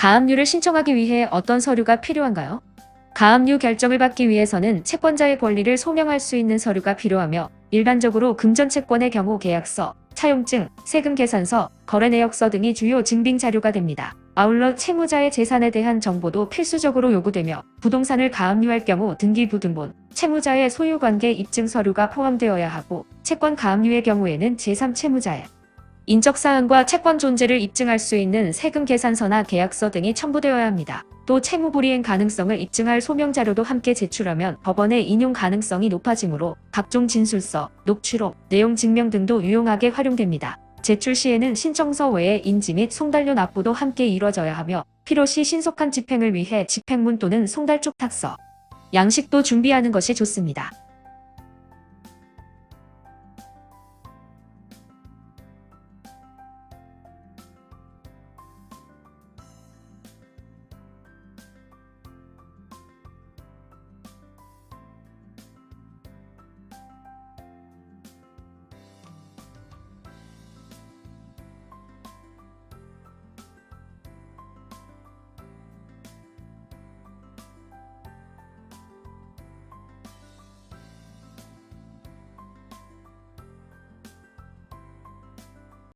가압류를 신청하기 위해 어떤 서류가 필요한가요? 가압류 결정을 받기 위해서는 채권자의 권리를 소명할 수 있는 서류가 필요하며 일반적으로 금전채권의 경우 계약서, 차용증, 세금 계산서, 거래 내역서 등이 주요 증빙 자료가 됩니다. 아울러 채무자의 재산에 대한 정보도 필수적으로 요구되며 부동산을 가압류할 경우 등기부등본, 채무자의 소유관계 입증 서류가 포함되어야 하고 채권 가압류의 경우에는 제3채무자의 인적사항과 채권 존재를 입증할 수 있는 세금 계산서나 계약서 등이 첨부되어야 합니다. 또 채무 불이행 가능성을 입증할 소명 자료도 함께 제출하면 법원의 인용 가능성이 높아지므로 각종 진술서, 녹취록, 내용 증명 등도 유용하게 활용됩니다. 제출 시에는 신청서 외에 인지 및 송달료 납부도 함께 이뤄져야 하며 필요시 신속한 집행을 위해 집행문 또는 송달쪽 탁서, 양식도 준비하는 것이 좋습니다.